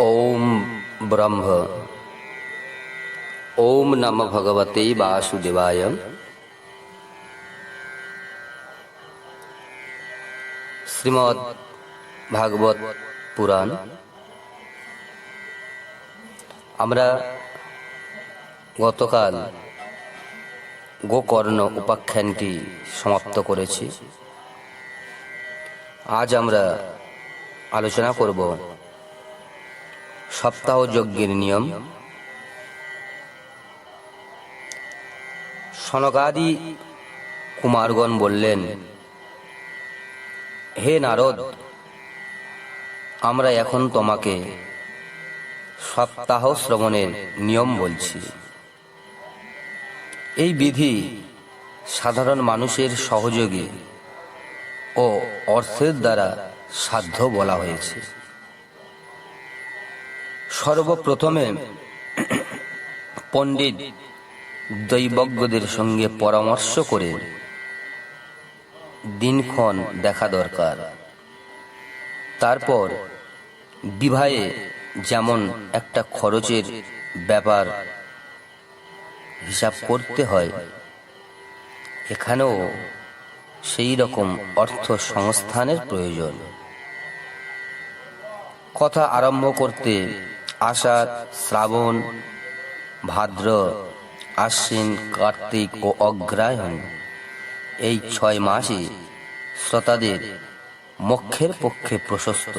ॐ ब्रह्म ॐ नम भगवते वासुदेवाय শ্রীমৎ ভাগবত পুরাণ আমরা গতকাল গোকর্ণ উপাখ্যানটি সমাপ্ত করেছি আজ আমরা আলোচনা করব সপ্তাহ যজ্ঞের নিয়ম। সনকাদি কুমারগণ বললেন, হে নারদ, আমরা এখন তোমাকে সপ্তাহ শ্রবণের নিয়ম বলছি। এই বিধি সাধারণ মানুষের সহযোগী ও অর্থের দ্বারা সাধ্য বলা হয়েছে। সর্বপ্রথমে পণ্ডিত দৈবজ্ঞদের সঙ্গে পরামর্শ করে দিনক্ষণ দেখা দরকার। তারপর বিবাহে যেমন একটা খরচের ব্যাপার হিসাব করতে হয়, এখানেও সেই রকম অর্থ সংস্থানের প্রয়োজন। কথা আরম্ভ করতে আষাঢ়, শ্রাবণ, ভাদ্র, আশ্বিন, কার্তিক ও অগ্রায়ণ এই ছয় মাসই শ্রোতাদের মক্ষের পক্ষে প্রশস্ত।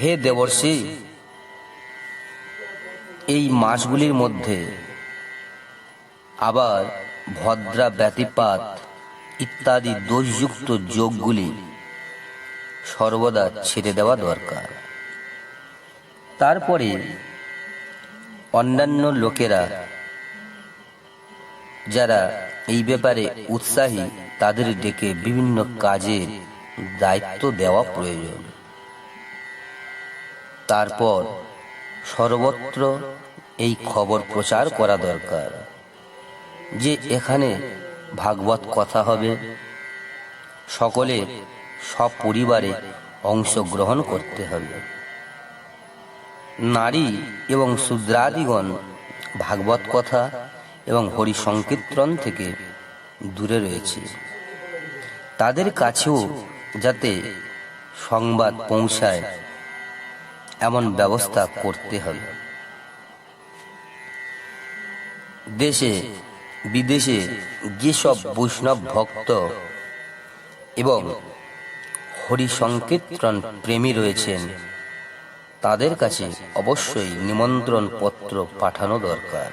হে দেবর্ষি, এই মাসগুলির মধ্যে আবার ভদ্রা ব্যতিপাত ইত্যাদি দোষযুক্ত যোগগুলি সর্বদা ছেড়ে দেওয়া দরকার। তারপরে অন্যান্য লোকেরা যারা এই ব্যাপারে উৎসাহী, তাদের ডেকে বিভিন্ন কাজে দায়িত্ব দেওয়া প্রয়োজন। তারপর সর্বত্র এই খবর প্রচার করা দরকার যে এখানে ভাগবত কথা হবে। সকলে সব সপরিবারে অংশগ্রহণ করতে হবে। নারী এবং শূদ্রাদিগণ ভাগবত কথা এবং হরি সংকীর্তন থেকে দূরে রয়েছে। তাদের কাছেও যাতে সংবাদ পৌঁছায়, এমন ব্যবস্থা করতে হবে। দেশে, বিদেশে যেসব বৈষ্ণব ভক্ত এবং হরি সংকীর্তন প্রেমী রয়েছেন তাদের কাছে অবশ্যই নিমন্ত্রণ পত্র পাঠানো দরকার।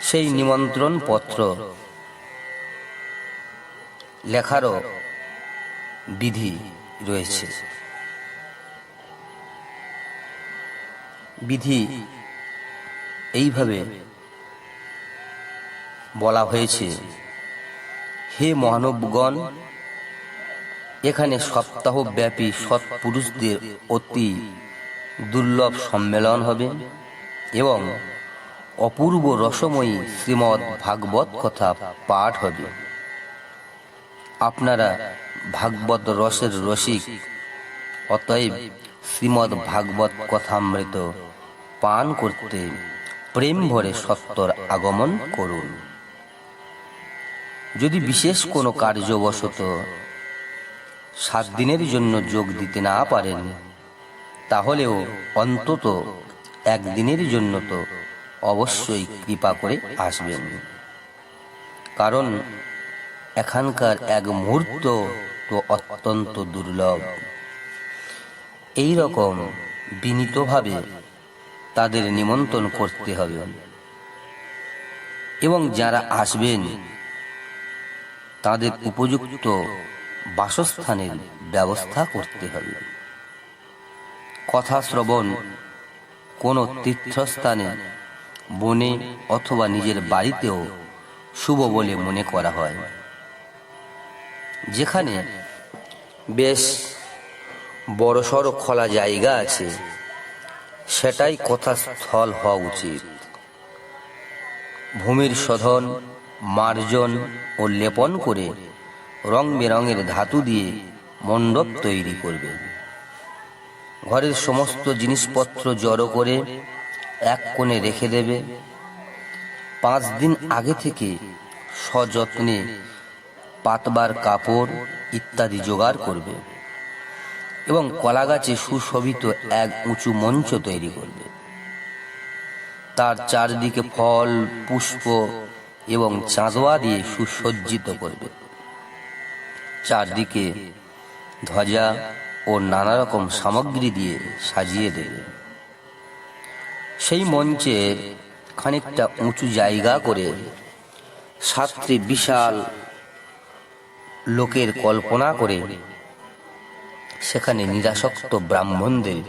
সেই নিমন্ত্রণ পত্র লেখারও বিধি রয়েছে। বিধি এইভাবে বলা হয়েছে, হে মহানবগণ এখানে সপ্তাহব্যাপী সৎপুরুষদের অতি দুর্লভ সম্মেলন হবে এবং অপূর্ব রসময়ী শ্রীমৎ ভাগবত কথা পাঠ হবে। আপনারা ভাগবত রসের রসিক, অতএব শ্রীমৎ ভাগবত কথামৃত পান করতে প্রেম ভরে সত্তর আগমন করুন। যদি বিশেষ কোনো কার্যবশত সাত দিনের জন্য যোগ দিতে না পারেন, তাহলেও অন্তত একদিনের জন্য তো অবশ্যই কৃপা করে আসবেন। কারণ এখানকার এক মুহূর্ত তো অত্যন্ত দুর্লভ। এই রকম বিনীতভাবে তাদের নিমন্ত্রণ করতে হবে। এবং যারা আসবেন, তাদের উপযুক্ত বাসস্থানের ব্যবস্থা করতে হবে। কথা শ্রবণ কোনো তীর্থস্থানে, বনে অথবা নিজের বাড়িতেও শুভ বলে মনে করা হয়। যেখানে বেশ বড়সড় খোলা জায়গা আছে, সেটাই কথা স্থল হওয়া উচিত। ভূমির শোধন, মার্জন ও লেপন করে রং বেরঙের ধাতু দিয়ে মণ্ডপ তৈরি করবে। ঘরের সমস্ত জিনিসপত্র জড়ো করে এক কোণে রেখে দেবে। পাঁচ দিন আগে থেকে সযত্নে পাতবার কাপড় ইত্যাদি জোগাড় করবে এবং কলা গাছে সুশোভিত এক উঁচু মঞ্চ তৈরি করবে। তার চারদিকে ফল, পুষ্প এবং চাঁদোয়া দিয়ে সুসজ্জিত করবে। চারদিকে ধ্বজা ও নানা রকম সামগ্রী দিয়ে সাজিয়ে দেবে। সেই মঞ্চে খানিকটা উঁচু জায়গা করে সাতটি বিশাল লোকের কল্পনা করে সেখানে নিরাসক্ত ব্রাহ্মণদের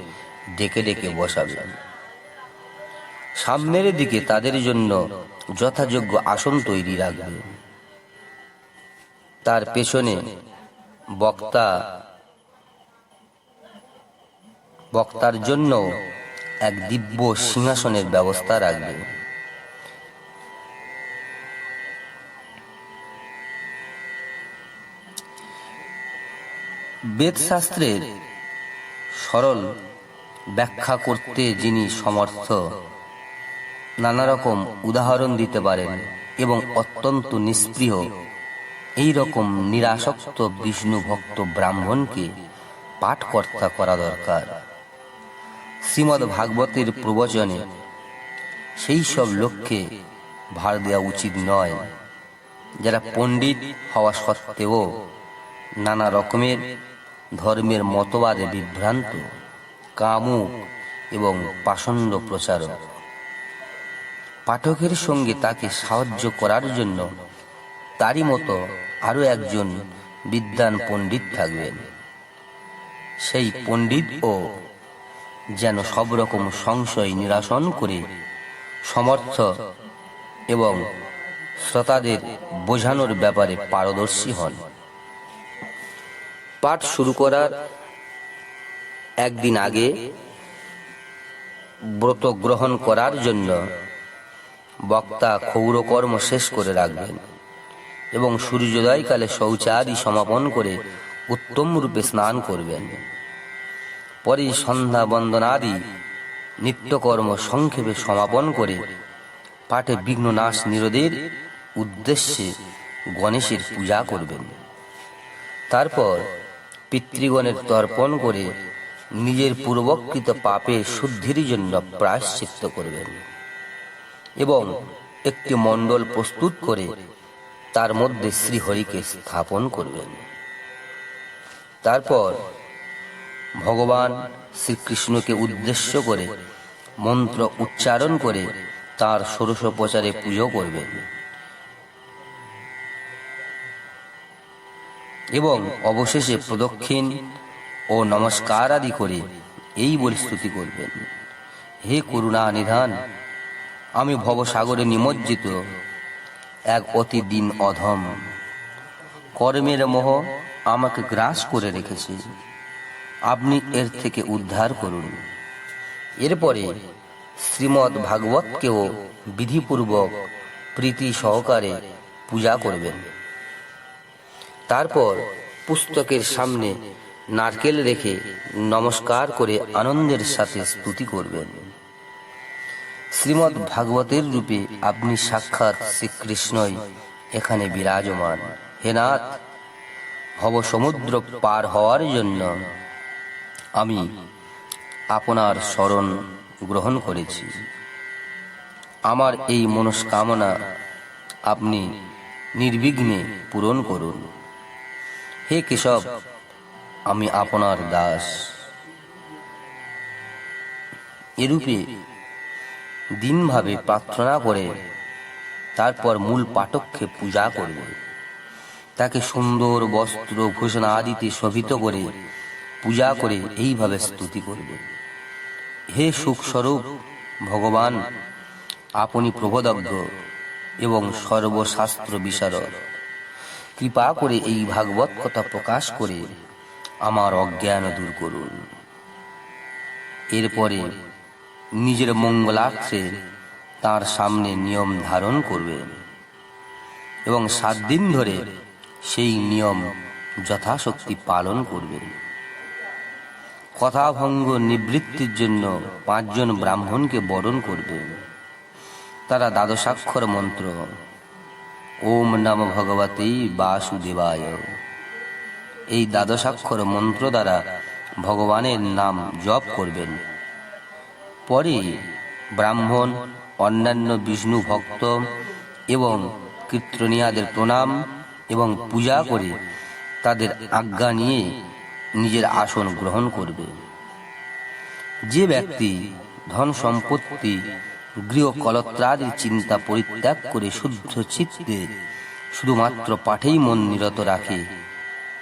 ডেকে ডেকে বসাবে। সামনের দিকে তাদের জন্য যথাযোগ্য আসন তৈরি রাখবে। তার পেছনে বক্তা বক্তার জন্য এক দিব্য সিংহাসনের ব্যবস্থা রাখবে। বেদশাস্ত্রের সরল ব্যাখ্যা করতে যিনি সমর্থ, নানা রকম উদাহরণ দিতে পারেন এবং অত্যন্ত নিষ্প্রিয় এই রকম নিরাসক্ত বিষ্ণু ভক্ত ব্রাহ্মণকে পাঠকর্তা করা দরকার। শ্রীমদ ভাগবতের প্রবচনে সেই সব লোককে ভার দেওয়া উচিত নয়, যারা পণ্ডিত হওয়া সত্ত্বেও নানা রকমের ধর্মের মতবাদে বিভ্রান্ত, কামুক এবং পাষণ্ড প্রচারক। পাঠকের সঙ্গে তাকে সাহায্য করার জন্য তারই মতো আরও একজন বিদ্যান পণ্ডিত থাকবেন। সেই পণ্ডিত ও যেন সব রকম সংশয় নিরাসন করে সমর্থ এবং শ্রোতাদের বোঝানোর ব্যাপারে পারদর্শী হন। পাঠ শুরু করার একদিন আগে ব্রত গ্রহণ করার জন্য বক্তা ক্ষৌরকর্ম শেষ করে রাখবেন। এবং সূর্যোদয়কালে শৌচাদি সমাপন করে উত্তম রূপে স্নান করবেন। পরে সন্ধ্যা বন্দনাদি, নিত্যকর্ম সংক্ষেপে সমাপন করে পাঠে বিঘ্ন নাশ নিরোধের উদ্দেশ্যে গণেশের পূজা করবেন। তারপর পিতৃগণের তর্পণ করে নিজের পূর্বকৃত পাপে শুদ্ধির জন্য প্রায়শ্চিত্ত করবেন এবং একটি মণ্ডল প্রস্তুত করে তার মধ্যে শ্রীহরিকে স্থাপন করবেন। তারপর ভগবান শ্রীকৃষ্ণকে উদ্দেশ্য করে মন্ত্র উচ্চারণ করে তার ষোড়শোপচারে পুজো করবেন। এবং অবশেষে প্রদক্ষিণ ও নমস্কার আদি করে এই বলে করবেন। হে করুণা নিধান, আমি ভবসাগরে নিমজ্জিত এক অতি দিন অধম। কর্মের মোহ আমাকে গ্রাস করে রেখেছে। আপনি এর থেকে উদ্ধার করুন। এরপরে শ্রীমৎ ভাগবতকেও বিধিপূর্বক প্রীতি সহকারে পূজা করবেন। তারপর পুস্তকের সামনে নারকেল রেখে নমস্কার করে আনন্দের সাথে স্তুতি করবেন। শ্রীমৎ ভাগবতের রূপে আপনি সাক্ষাৎ শ্রীকৃষ্ণই এখানে বিরাজমান। হে নাথ ভব সমুদ্র পার হওয়ার জন্য আমি আপনার শরণ গ্রহণ করেছি। আমার এই মনস্কামনা আপনি নির্বিঘ্নে পূরণ করুন। হে কেশব, আমি আপনার দাস। এরূপে দিনভাবে প্রার্থনা করে, তারপর মূল পাঠককে পূজা করবে। তাকে সুন্দর বস্ত্র ভূষণ আদিতে শোভিত করে পূজা করে এইভাবে স্তুতি করবে। হে সুখস্বরূপ ভগবান, আপনি প্রবোদজ্ঞ এবং সর্বশাস্ত্র বিশারদ। কৃপা করে এই ভাগবত কথা প্রকাশ করে আমার অজ্ঞান দূর করুন। এরপরে নিজের মঙ্গলার্থে তার সামনে নিয়ম ধারণ করবেন এবং সাত দিন ধরে সেই নিয়ম যথাশক্তি পালন করবেন কথাভঙ্গ নিবৃত্তির জন্য পাঁচজন ব্রাহ্মণকে বরণ করবে। তারা দ্বাদশাক্ষর মন্ত্র, ওম নম ভগবতী বাসুদেবায়। এই দ্বাদশাক্ষর মন্ত্র দ্বারা ভগবানের নাম জপ করবেন। পরে ব্রাহ্মণ, অন্যান্য বিষ্ণু ভক্ত এবং কীর্তনিয়াদের প্রণাম এবং পূজা করে তাদের আজ্ঞা নিয়ে নিজের আসন গ্রহণ করবে। যে ব্যক্তি ধন সম্পত্তি, গৃহ কলত্রাদির চিন্তা পরিত্যাগ করে শুদ্ধ চিত্তে শুধুমাত্র পাঠেই মন নিরত রাখে,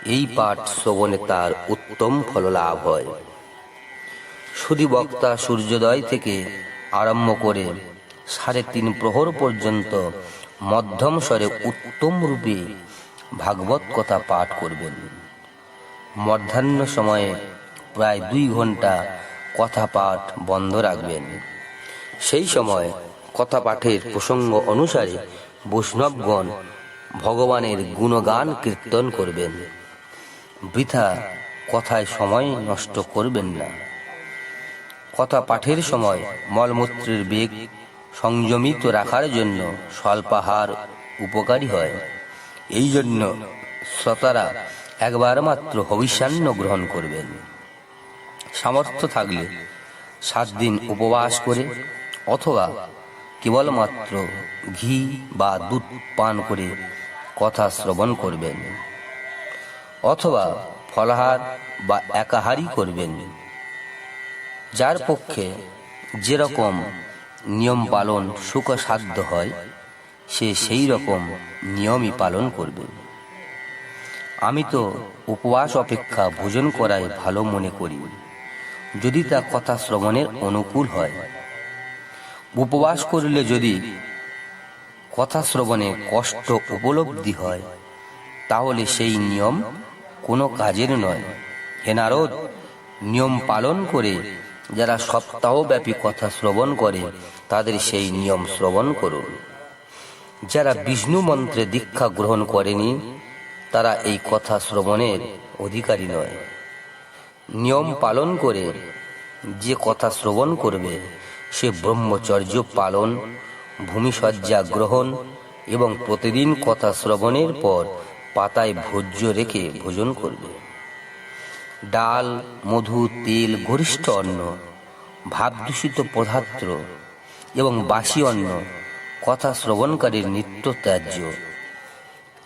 এই পাঠ শ্রবণে তার উত্তম ফল লাভ হয়। সুদী বক্তা সূর্যোদয় থেকে আরম্ভ করে সাড়ে তিন প্রহর পর্যন্ত মধ্যম স্বরে উত্তম রূপে ভাগবত কথা পাঠ করবেন। মধ্যাহ্ন সময়ে প্রায় দুই ঘণ্টা কথা পাঠ বন্ধ রাখবেন। সেই সময় কথা পাঠের প্রসঙ্গ অনুসারে বৈষ্ণবগণ ভগবানের গুণগান কীর্তন করবেন। বৃথা কথায় সময় নষ্ট করবেন না। কথা পাঠের সময় মলমূত্রের বেগ সংযমিত রাখার জন্য স্বল্পাহার উপকারী হয়। এই জন্য শ্রোতারা একবার মাত্র হবিষ্যান্ন গ্রহণ করবেন। সামর্থ্য থাকলে সাত দিন উপবাস করে অথবা কেবলমাত্র ঘি বা দুধ পান করে কথা শ্রবণ করবেন। অথবা ফলাহার বা একাহারই করবেন। যার পক্ষে যেরকম নিয়ম পালন সুখসাধ্য হয়, সে সেই রকম নিয়মই পালন করবে। আমি তো উপবাস অপেক্ষা ভোজন করাই ভালো মনে করি। যদি তা কথা শ্রবণের অনুকূল হয়। উপবাস করলে যদি কথা শ্রবণে কষ্ট উপলব্ধি হয়, তাহলে সেই নিয়ম কোনো কাজের নয়। হেনারদ নিয়ম পালন করে যারা সপ্তাহব্যাপী কথা শ্রবণ করে, তাদের সেই নিয়ম শ্রবণ করুন। যারা বিষ্ণু মন্ত্রে দীক্ষা গ্রহণ করেনি, তারা এই কথা শ্রবণের অধিকারী নয়। নিয়ম পালন করে যে কথা শ্রবণ করবে, সে ব্রহ্মচর্য পালন, ভূমিসজ্জা গ্রহণ এবং প্রতিদিন কথা শ্রবণের পর পাতায় ভোজ্য রেখে ভোজন করবে। ডাল, মধু, তেল গরিষ্ঠ অন্ন, ভাবদূষিত পদার্থ এবং বাসি অন্ন, কথা শ্রবণকারীর নিত্য ত্যায্য।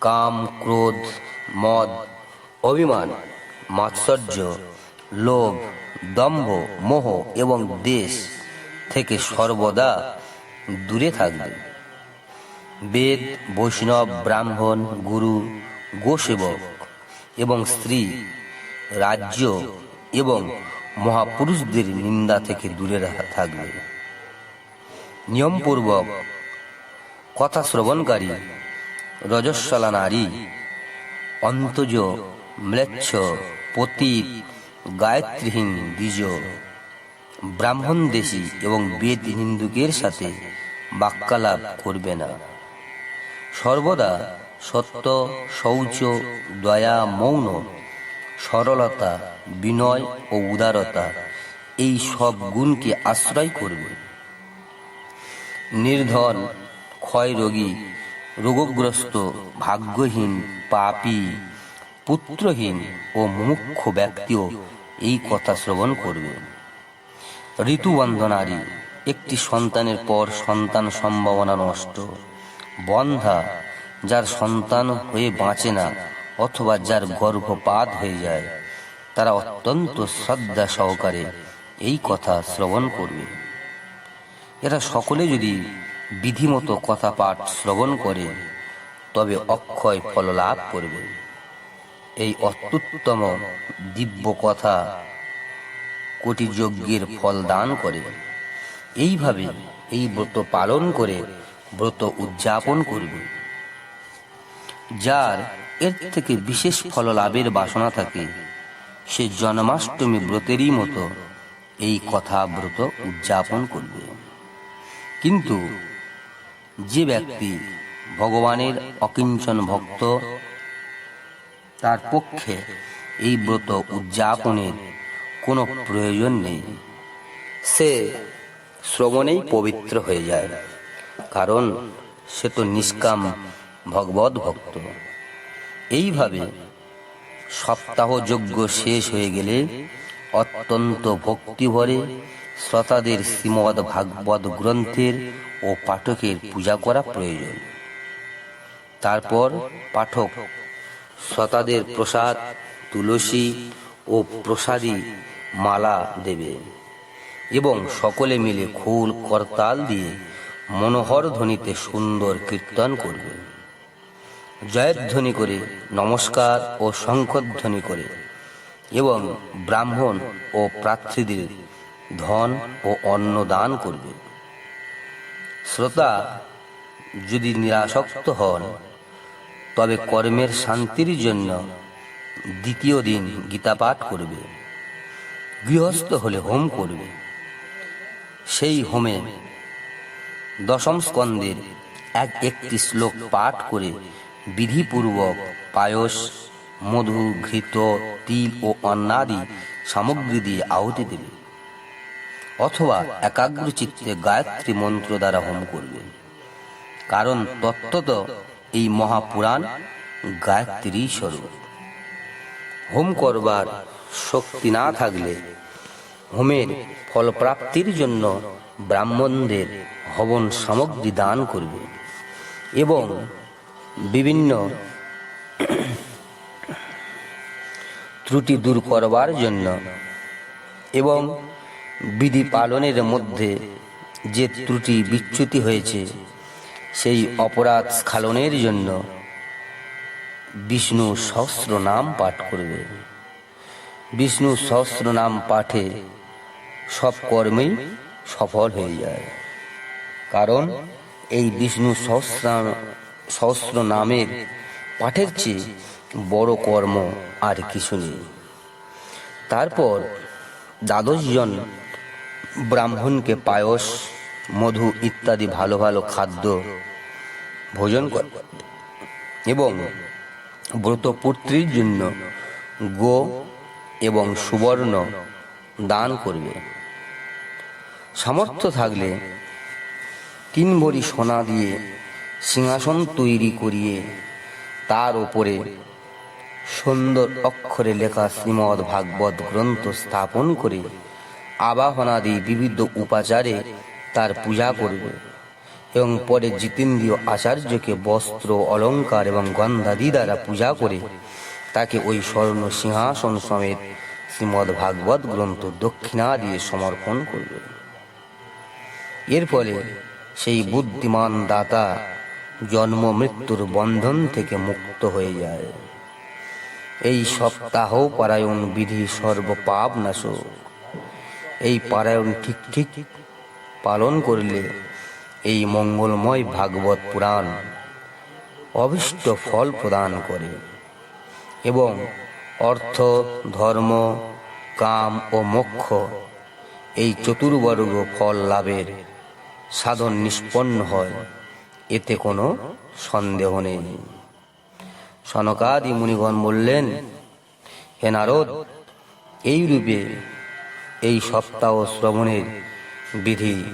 কাম, ক্রোধ, মদ, অভিমান, মাৎসর্য, লোভ, দম্ভ, মোহ এবং দেশ থেকে সর্বদা দূরে থাকবে। বেদ, বৈষ্ণব, ব্রাহ্মণ, গুরু, গোসেবক এবং স্ত্রী রাজ্য এবং মহাপুরুষদের নিন্দা থেকে দূরে থাকবে। নিয়মপূর্বক কথা শ্রবণকারী, রজস্বলা নারী, অন্তজ, ম্লেচ্ছ, পতীত, গায়ত্রীহীন, দ্বিজ, ব্রাহ্মণ দেশী এবং বেদ হিন্দুকের সাথে বাক্যালাপ করবে না। সর্বদা সত্য, শৌচ, দয়া, মৌন সরলতা, বিনয় ও উদারতা, এই সব গুণকে আশ্রয় করবে। নির্ধন, ক্ষয়রোগী, রোগগ্রস্ত, ভাগ্যহীন, পাপী, পুত্রহীন ও মুখ্য ব্যক্তিও এই কথা শ্রবণ করবে। ঋতুবন্ধনারী একটি সন্তানের পর সন্তান সম্ভাবনা নষ্ট, বন্ধা, যার সন্তান হয়ে বাঁচে না অথবা যার গর্ভপাত হয়ে যায়, তারা অত্যন্ত শ্রদ্ধা সহকারে এই কথা শ্রবণ করবে। এরা সকলে যদি বিধিমতো কথা পাঠ শ্রবণ করে, তবে অক্ষয় ফল লাভ করবে। এই অত্যুত্তম দিব্য কথা কোটি যজ্ঞের ফল দান করে। এইভাবে এই ব্রত পালন করে ব্রত উদযাপন করবে। যার এর থেকে বিশেষ ফল লাভের বাসনা থাকে। সে জন্মাষ্টমী ব্রতেরই মতো এই কথা ব্রত উদযাপন করবে। কিন্তু যে ব্যক্তি ভগবানের অকিঞ্চন ভক্ত, তার পক্ষে এই ব্রত উদযাপনের কোনো প্রয়োজন নেই। সে শ্রবণেই পবিত্র হয়ে যায়, কারণ সে তো নিষ্কাম ভগবত ভক্ত এইভাবে সপ্তাহ যজ্ঞ শেষ হয়ে গেলে অত্যন্ত ভক্তিভরে শ্রোতাদের শ্রীমদ ভাগবত গ্রন্থের ও পাঠকের পূজা করা প্রয়োজন। তারপর পাঠক শ্রোতাদের প্রসাদ, তুলসী ও প্রসাদী মালা দেবে এবং সকলে মিলে খোল করতাল দিয়ে মনোহর ধ্বনিতে সুন্দর কীর্তন করবে। জয়ধ্বনি করে, নমস্কার ও শঙ্খধ্বনি করে এবং ব্রাহ্মণ ও প্রার্থীদের ধন ও অন্ন দান করবে। শ্রোতা, যদি নিরাসক্ত হন, তবে কর্মের শান্তির জন্য দ্বিতীয় দিন গীতাপাঠ করবে, গৃহস্থ হলে হোম করবে। সেই হোমে দশম স্কন্দের এক একটি শ্লোক পাঠ করে বিধিপূর্বক পায়স, মধু, ঘৃত, তিল ও অন্নাদি সামগ্রী দিয়ে আহুতি দেবে। অথবা একাগ্র চিত্তে গায়ত্রী মন্ত্র দ্বারা হোম করবে। কারণ তত্ত্বত এই মহাপুরাণ গায়ত্রী স্বরূপ। হোম করবার শক্তি না থাকলে হোমের ফলপ্রাপ্তির জন্য ব্রাহ্মণদের হবন সামগ্রী দান করবে এবং বিভিন্ন ত্রুটি দূর করবার জন্য এবং বিধি পালনের মধ্যে যে ত্রুটি বিচ্যুতি হয়েছে, সেই অপরাধ স্খালনের জন্য বিষ্ণু সহস্র নাম পাঠ করবে। বিষ্ণু সহস্র নাম পাঠে সব কর্মেই সফল হয়ে যায়। কারণ এই বিষ্ণু সহস্র সহস্র নামের পাঠের চেয়ে বড় কর্ম আর কিছু নেই। তারপর দ্বাদশজন ব্রাহ্মণকে পায়স, মধু ইত্যাদি ভালো ভালো খাদ্য ভোজন করে এবং ব্রতপুত্রীর জন্য গো এবং সুবর্ণ দান করবে। সামর্থ্য থাকলে তিন ভরি সোনা দিয়ে সিংহাসন তৈরি করিয়ে তার উপরে সুন্দর অক্ষরে লেখা শ্রীমৎ ভাগবত গ্রন্থ স্থাপন করে আবাহনাদি বিবিধ উপাচারে তার পূজা করবে এবং পরে জিতেন্দ্রীয় আচার্যকে বস্ত্র, অলঙ্কার এবং গন্ধাদি দ্বারা পূজা করে তাকে ওই স্বর্ণ সিংহাসন সমেত শ্রীমৎ ভাগবত গ্রন্থ দক্ষিণা দিয়ে সমর্পণ করবে। এর ফলে সেই বুদ্ধিমান দাতা জন্ম মৃত্যুর বন্ধন থেকে মুক্ত হয়ে যায়। এই সপ্তাহ পারায়ণ বিধি সর্বপাপ নাশক এই পারায়ণ ঠিক ঠিক পালন করলে এই মঙ্গলময় ভাগবত পুরাণ অভিষ্ট ফল প্রদান করে এবং অর্থ, ধর্ম, কাম ও মোক্ষ এই চতুর্বর্গ ফল লাভের সাধন নিষ্পন্ন হয়। এতে কোনো সন্দেহ নেই। সনকাদি মুনিগণ বললেন, হে নারদ এই রূপে এই সপ্তাহ শ্রবণের বিধি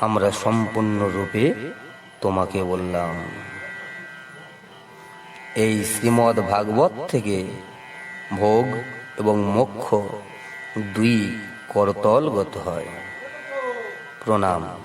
আমরা সম্পূর্ণরূপে তোমাকে বললাম। এই শ্রীমদ ভাগবত থেকে ভোগ এবং মোক্ষ দুই করতলগত হয়। প্রণাম।